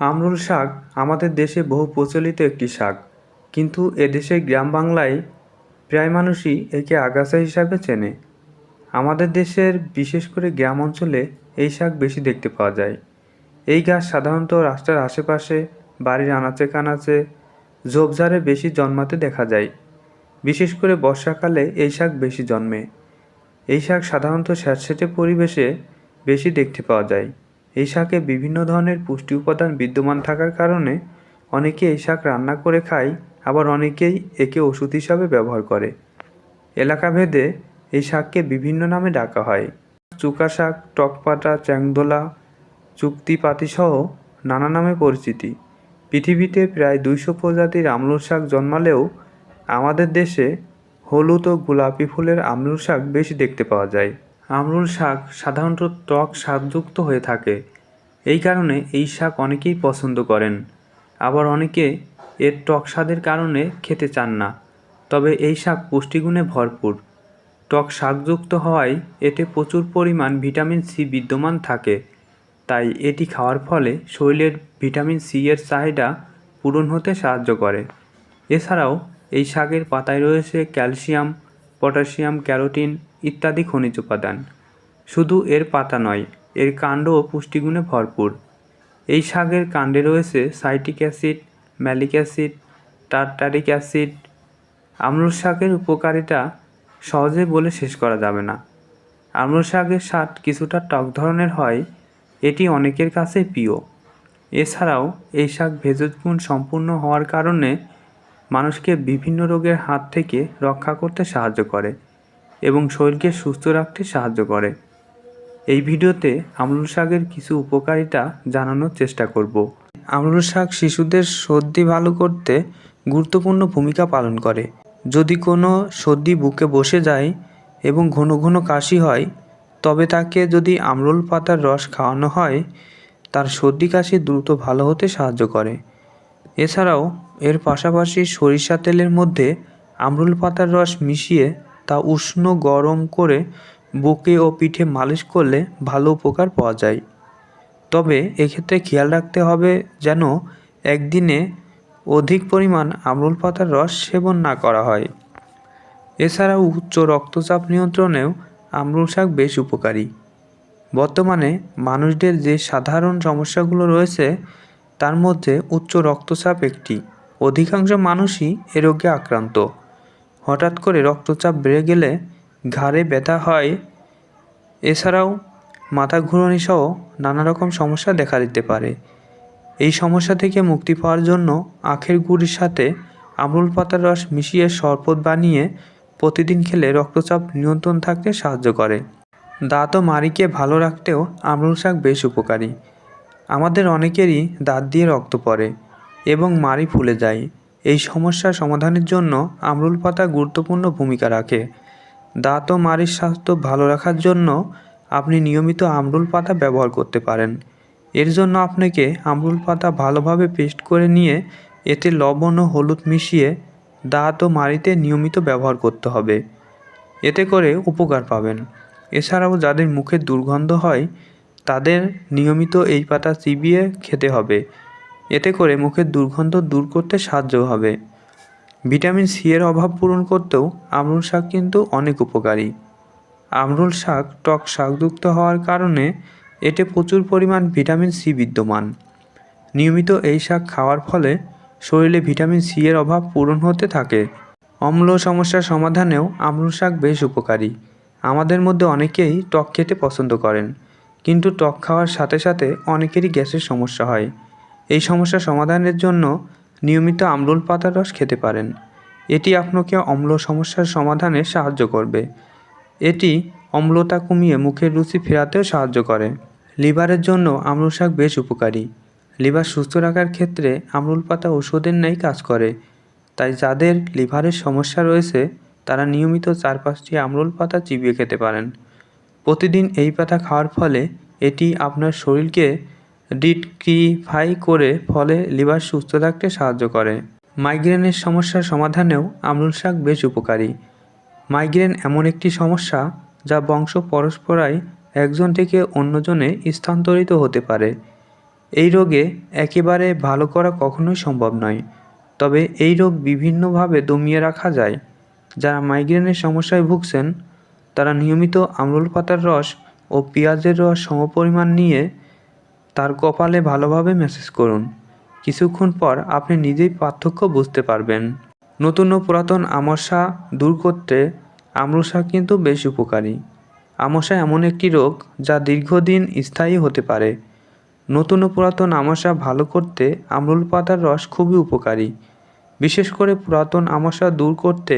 আমরুল শাক আমাদের দেশে বহু প্রচলিত একটি শাক। কিন্তু এদেশে গ্রাম বাংলায় প্রায় মানুষই একে আগাছা হিসাবে চেনে। আমাদের দেশের বিশেষ করে গ্রাম অঞ্চলে এই শাক বেশি দেখতে পাওয়া যায়। এই গাছ সাধারণত রাস্তার আশেপাশে, বাড়ির আনাচে কানাচে, ঝোপঝাড়ে বেশি জন্মাতে দেখা যায়। বিশেষ করে বর্ষাকালে এই শাক বেশি জন্মে। এই শাক সাধারণত স্যাঁতসেঁতে পরিবেশে বেশি দেখতে পাওয়া যায়। এই শাকে বিভিন্ন ধরনের পুষ্টি উপাদান বিদ্যমান থাকার কারণে অনেকে এই শাক রান্না করে খায়, আবার অনেকেই একে ওষুধ হিসাবে ব্যবহার করে। এলাকাভেদে এই শাককে বিভিন্ন নামে ডাকা হয়। চুকা শাক টকপাতা চ্যাংদোলা, চুক্তি পাতিসহ নানা নামে পরিচিতি। পৃথিবীতে প্রায় দুইশো প্রজাতির আমলুর শাক জন্মালেও আমাদের দেশে হলুদ ও গোলাপি ফুলের আমলুর শাক বেশি দেখতে পাওয়া যায়। আমরুল শাক সাধারণত টক স্বাদযুক্ত হয়ে থাকে। এই কারণে এই শাক অনেকেই পছন্দ করেন। আবার অনেকে এর টক স্বাদের কারণে খেতে চান না। তবে এই শাক পুষ্টিগুণে ভরপুর। টক শাকযুক্ত হওয়ায় এতে প্রচুর পরিমাণ ভিটামিন সি বিদ্যমান থাকে। তাই এটি খাওয়ার ফলে শরীরের ভিটামিন সি এর চাহিদা পূরণ হতে সাহায্য করে। এছাড়াও এই শাকের পাতায় রয়েছে ক্যালসিয়াম পটাশিয়াম, ক্যারোটিন ইত্যাদি খনিজ উপাদান। শুধু এর পাতা নয়, এর কাণ্ডও পুষ্টিগুণে ভরপুর। এই শাকের কাণ্ডে রয়েছে citric acid, malic acid, tartaric acid. আমলুর শাকের উপকারিতা সহজে বলে শেষ করা যাবে না। আমলুর শাকের স্বাদ কিছুটা টক ধরনের হয়, এটি অনেকের কাছে প্রিয়। এছাড়াও এই শাক ভেষজ গুণ সম্পূর্ণ হওয়ার কারণে মানুষকে বিভিন্ন রোগের হাত থেকে রক্ষা করতে সাহায্য করে এবং শরীরকে সুস্থ রাখতে সাহায্য করে। এই ভিডিওতে আমলুর শাকের কিছু উপকারিতা জানানোর চেষ্টা করব। আমলুর শাক শিশুদের সর্দি ভালো করতে গুরুত্বপূর্ণ ভূমিকা পালন করে। যদি কোনো সর্দি বুকে বসে যায় এবং ঘন ঘন কাশি হয়, তবে তাকে যদি আমরুল পাতার রস খাওয়ানো হয়, তার সর্দি কাশি দ্রুত ভালো হতে সাহায্য করে। এছাড়াও এর পাশাপাশি সরিষা তেলের মধ্যে আমরুল পাতার রস মিশিয়ে তা উষ্ণ গরম করে বুকে ও পিঠে মালিশ করলে ভালো উপকার পাওয়া যায়। তবে এক্ষেত্রে খেয়াল রাখতে হবে যেন একদিনে অধিক পরিমাণ আমরুল পাতার রস সেবন না করা হয়। এছাড়াও উচ্চ রক্তচাপ নিয়ন্ত্রণেও আমরুল শাক বেশ উপকারী। বর্তমানে মানুষদের যে সাধারণ সমস্যাগুলো রয়েছে, তার মধ্যে উচ্চ রক্তচাপ একটি। অধিকাংশ মানুষই এ রোগে আক্রান্ত। হঠাৎ করে রক্তচাপ বেড়ে গেলে ঘাড়ে ব্যথা হয়। এছাড়াও মাথা ঘুরনি সহ নানা রকম সমস্যা দেখা দিতে পারে। এই সমস্যা থেকে মুক্তি পাওয়ার জন্য আখের গুড়ির সাথে আমরুল পাতার রস মিশিয়ে শরবত বানিয়ে প্রতিদিন খেলে রক্তচাপ নিয়ন্ত্রণ থাকতে সাহায্য করে। দাঁত ও মাড়িকে ভালো রাখতেও আমরুল শাক বেশ উপকারী। আমাদের অনেকেরই দাঁত দিয়ে রক্ত পড়ে। এবং মাড়ি ফুলে যায়। এই সমস্যার সমাধানের জন্য আমরুল পাতা গুরুত্বপূর্ণ ভূমিকা রাখে। দাঁত ও মাড়ির স্বাস্থ্য ভালো রাখার জন্য আপনি নিয়মিত আমরুল পাতা ব্যবহার করতে পারেন। এর জন্য আপনাকে আমরুল পাতা ভালোভাবে পেস্ট করে নিয়ে এতে লবণ ও হলুদ মিশিয়ে দাঁত ও মাড়িতে নিয়মিত ব্যবহার করতে হবে। এতে করে উপকার পাবেন। এছাড়াও যাদের মুখে দুর্গন্ধ হয়, তাদের নিয়মিত এই পাতা চিবিয়ে খেতে হবে। এতে করে মুখের দুর্গন্ধ দূর করতে সাহায্য হবে। ভিটামিন সি এর অভাব পূরণ করতেও আমরুল শাক কিন্তু অনেক উপকারী। আমরুল শাক টক শাকযুক্ত হওয়ার কারণে এতে প্রচুর পরিমাণ ভিটামিন সি বিদ্যমান। নিয়মিত এই শাক খাওয়ার ফলে শরীরে ভিটামিন সি এর অভাব পূরণ হতে থাকে। অম্ল সমস্যার সমাধানেও আমরুল শাক বেশ উপকারী। আমাদের মধ্যে অনেকেই টক খেতে পছন্দ করেন, কিন্তু টক খাওয়ার সাথে সাথে অনেকেরই গ্যাসের সমস্যা হয়। এই সমস্যা সমাধানের জন্য নিয়মিত আমরুল পাতার রস খেতে পারেন। এটি আপনাকে অম্ল সমস্যার সমাধানে সাহায্য করবে। এটি অম্লতা কমিয়ে মুখের রুচি ফেরাতেও সাহায্য করে। লিভারের জন্য আমরুল শাক বেশ উপকারী। লিভার সুস্থ রাখার ক্ষেত্রে আমরুল পাতা ওষুধের ন্যায় কাজ করে। তাই যাদের লিভারের সমস্যা রয়েছে, তারা নিয়মিত চার পাঁচটি আমরুল পাতা চিবিয়ে খেতে পারেন। প্রতিদিন এই পাতা খাওয়ার ফলে এটি আপনার শরীরকে ডিটক্রিফাই করে ফলে লিভার সুস্থ থাকতে সাহায্য করে। মাইগ্রেনের সমস্যার সমাধানেও আমরুল শাক বেশ উপকারী। মাইগ্রেন এমন একটি সমস্যা যা বংশ পরস্পরায় একজন থেকে অন্যজনে স্থানান্তরিত হতে পারে। এই রোগে একেবারে ভালো করা কখনোই সম্ভব নয়। তবে এই রোগ বিভিন্নভাবে দমিয়ে রাখা যায়। যারা মাইগ্রেনের সমস্যায় ভুগছেন, তারা নিয়মিত আমরুল পাতার রস ও পেঁয়াজের রস সমপরিমাণ নিয়ে তার কপালে ভালোভাবে মেসেজ করুন। কিছুক্ষণ পর আপনি নিজেই পার্থক্য বুঝতে পারবেন। নতুন ও পুরাতন আমসা দূর করতে আমরুল শাক কিন্তু বেশ উপকারী। আমসা এমন একটি রোগ যা দীর্ঘদিন স্থায়ী হতে পারে। নতুন ও পুরাতন আমাশা ভালো করতে আমরুল পাতার রস খুবই উপকারী। বিশেষ করে পুরাতন আমাশা দূর করতে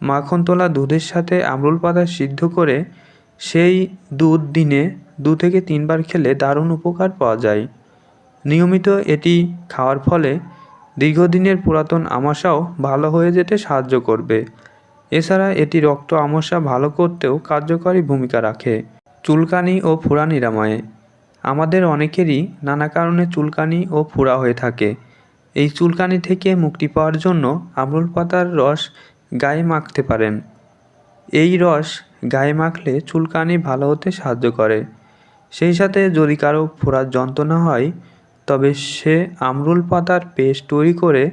মাখন তোলা দুধের সাথে আমরুল পাতা সিদ্ধ করে সেই দুধ দিনে দু থেকে তিনবার খেলে দারুণ উপকার পাওয়া যায়। নিয়মিত এটি খাওয়ার ফলে দীর্ঘদিনের পুরাতন আমাশাও ভালো হয়ে যেতে সাহায্য করবে। এছাড়া এটি রক্ত আমশা ভালো করতেও কার্যকরী ভূমিকা রাখে। চুলকানি ও ফোড়া নিরাময়ে। আমাদের অনেকেরই নানা কারণে চুলকানি ও ফোড়া হয়ে থাকে। এই চুলকানি থেকে মুক্তি পাওয়ার জন্য আমরুল পাতার রস গায়ে মাখতে পারেন। এই রস গায়ে মাখলে চুলকানি ভালো হতে সাহায্য করে। সেই সাথে যদি কারও ফোড়ার যন্ত্রণা হয়, তবে সে আমরুল পাতার পেস্ট তৈরি করে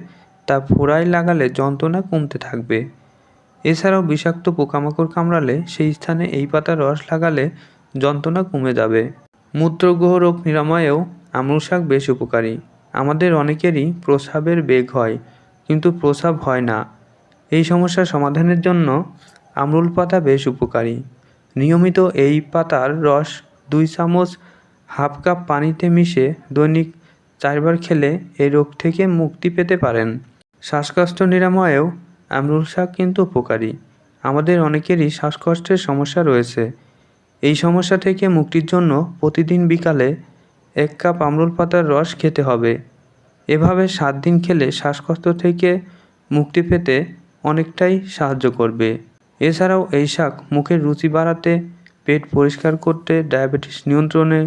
তা ফোড়ায় লাগালে যন্ত্রণা কমতে থাকবে। এছাড়াও বিষাক্ত পোকামাকড় কামড়ালে সেই স্থানে এই পাতার রস লাগালে যন্ত্রণা কমে যাবে। মূত্রগ্রহ রোগ নিরাময়েও আমরুল শাক বেশ উপকারী। আমাদের অনেকেরই প্রস্রাবের বেগ হয়, কিন্তু প্রস্রাব হয় না। এই সমস্যার সমাধানের জন্য আমরুল পাতা বেশ উপকারী। নিয়মিত এই পাতার রস দুই চামচ হাফ কাপ পানিতে মিশে দৈনিক চারবার খেলে এই রোগ থেকে মুক্তি পেতে পারেন। শ্বাসকষ্ট নিরাময়েও আমরুল শাক কিন্তু উপকারী। আমাদের অনেকেরই শ্বাসকষ্টের সমস্যা রয়েছে। এই সমস্যা থেকে মুক্তির জন্য প্রতিদিন বিকালে এক কাপ আমরুল পাতার রস খেতে হবে। এভাবে সাত দিন খেলে শ্বাসকষ্ট থেকে মুক্তি পেতে অনেকটাই সাহায্য করবে। এছাড়াও এই শাক মুখের রুচি বাড়াতে পেট পরিষ্কার করতে, ডায়াবেটিস নিয়ন্ত্রণে,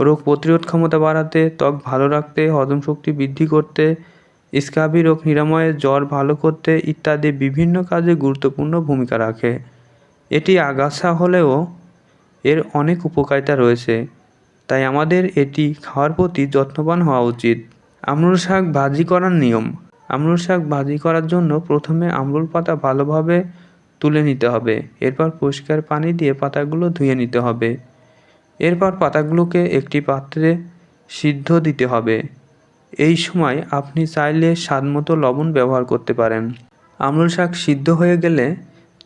রোগ প্রতিরোধ ক্ষমতা বাড়াতে, ত্বক ভালো রাখতে, হজম শক্তি বৃদ্ধি করতে, স্কাবি রোগ নিরাময়ে, জ্বর ভালো করতে ইত্যাদি বিভিন্ন কাজে গুরুত্বপূর্ণ ভূমিকা রাখে। এটি আগাছা হলেও এর অনেক উপকারিতা রয়েছে। তাই আমাদের এটি খাওয়ার প্রতি যত্নবান হওয়া উচিত। আমরুল শাক ভাজি করার নিয়ম। আমরুল শাক ভাজি করার জন্য প্রথমে আমরুল পাতা ভালোভাবে তুলে নিতে হবে। এরপর পরিষ্কার পানি দিয়ে পাতাগুলো ধুয়ে নিতে হবে। এরপর পাতাগুলোকে একটি পাত্রে সিদ্ধ দিতে হবে। এই সময় আপনি চাইলে স্বাদমতো লবণ ব্যবহার করতে পারেন। আমরুল শাক সিদ্ধ হয়ে গেলে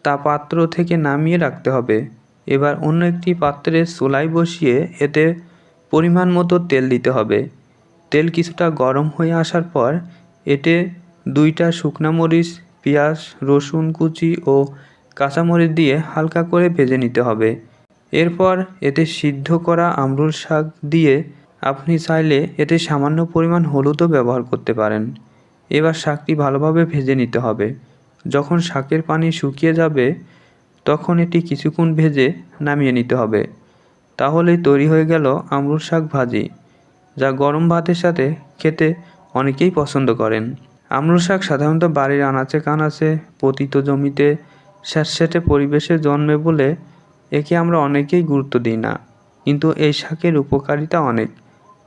তা পাত্র থেকে নামিয়ে রাখতে হবে। এবার অন্য একটি পাত্রে চুলাই বসিয়ে এতে পরিমাণ মতো তেল দিতে হবে। তেল কিছুটা গরম হয়ে আসার পর এতে দুইটা শুকনা মরিচ পেঁয়াজ, রসুন, কুচি ও কাঁচামরিচ দিয়ে হালকা করে ভেজে নিতে হবে। এরপর এতে সিদ্ধ করা আমরুল শাক দিয়ে আপনি চাইলে এতে সামান্য পরিমাণ হলুদও ব্যবহার করতে পারেন। এবার শাকটি ভালোভাবে ভেজে নিতে হবে। যখন শাকের পানি শুকিয়ে যাবে, তখন এটি কিছুক্ষণ ভেজে নামিয়ে নিতে হবে। তাহলেই তৈরি হয়ে গেল আমরুল শাক ভাজি, যা গরম ভাতের সাথে খেতে অনেকেই পছন্দ করেন। আমরুল শাক সাধারণত বাড়ির আনাচে কানাচে, পতিত জমিতে স্যাঁতস্যাঁতে পরিবেশে জন্মে বলে একে আমরা অনেকেই গুরুত্ব দিই না। কিন্তু এই শাকের উপকারিতা অনেক।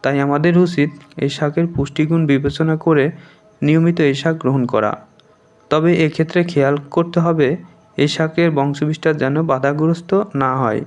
তাই আমাদের উচিত এই শাকের পুষ্টিগুণ বিবেচনা করে নিয়মিত এই শাক গ্রহণ করা। তবে এক্ষেত্রে খেয়াল করতে হবে, এই শাকের বংশবিস্তার যেন বাধাগ্রস্ত না হয়।